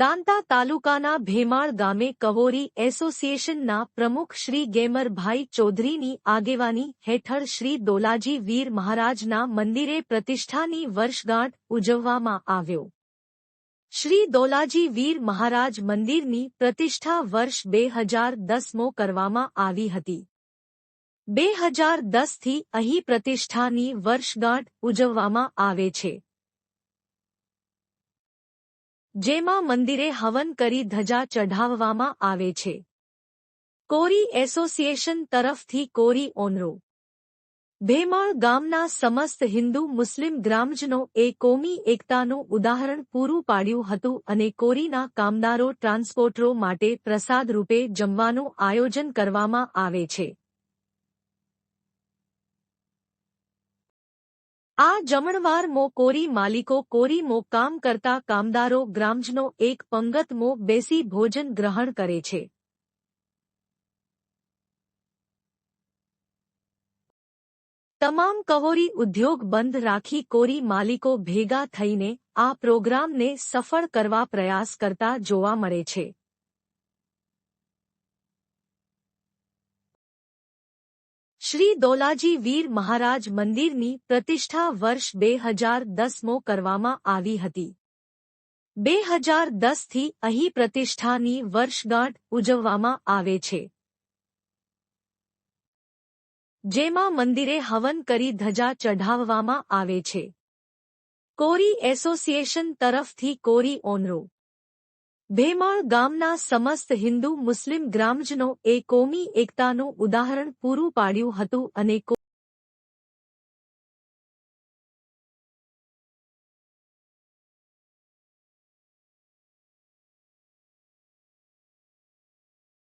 દાંતા તાલુકાના ભેમાળ ગામે કવોરી એસોસિએશનના પ્રમુખ શ્રી ગેમરભાઈ ચૌધરીની આગેવાની હેઠળ શ્રી દોલાજી વીર મહારાજના મંદિરે પ્રતિષ્ઠાની વર્ષગાંઠ ઉજવવામાં આવ્યો. શ્રી દોલાજી વીર મહારાજ મંદિરની પ્રતિષ્ઠા વર્ષ બે હજાર દસમો કરવામાં આવી હતી. બે હજાર દસથી અહીં પ્રતિષ્ઠાની વર્ષગાંઠ ઉજવવામાં આવે છે. જેમાં મંદિરે હવન કરી ધજા ચઢાવવામાં આવે છે. કોરી એસોસિએશન તરફથી કોરી ઓનરો. ભેમાળ ગામના સમસ્ત હિન્દુ મુસ્લિમ ગ્રામજનો એ કોમી એકતાનું ઉદાહરણ પૂરું પાડ્યું હતું અને કોરીના કામદારો ટ્રાન્સપોર્ટરો માટે પ્રસાદ રૂપે જમવાનું આયોજન કરવામાં આવે છે. આ જમણવાર મો કોરી માલિકો કોરી મો કામ કરતા કામદારો ગ્રામજનો એક પંગત મો બેસી ભોજન ગ્રહણ કરે છે તમામ કહોરી ઉદ્યોગ બંધ રાખી કોરી માલિકો ભેગા થઈને આ પ્રોગ્રામને સફળ કરવા પ્રયાસ કરતા જોવા મળે છે શ્રી દોલાજી વીર મહારાજ મંદિરની પ્રતિષ્ઠા વર્ષ બે હજાર દસમો કરવામાં આવી હતી. બે હજાર દસથી અહીં પ્રતિષ્ઠાની વર્ષગાંઠ ઉજવવામાં આવે છે. જેમાં મંદિરે હવન કરી ધજા ચઢાવવામાં આવે છે. કોરી એસોસિએશન તરફથી કોરી ઓનરો ભેમાળ ગામના સમસ્ત હિન્દુ મુસ્લિમ ગ્રામજનો એ કોમી એકતાનું ઉદાહરણ પૂરું પાડ્યું હતું અને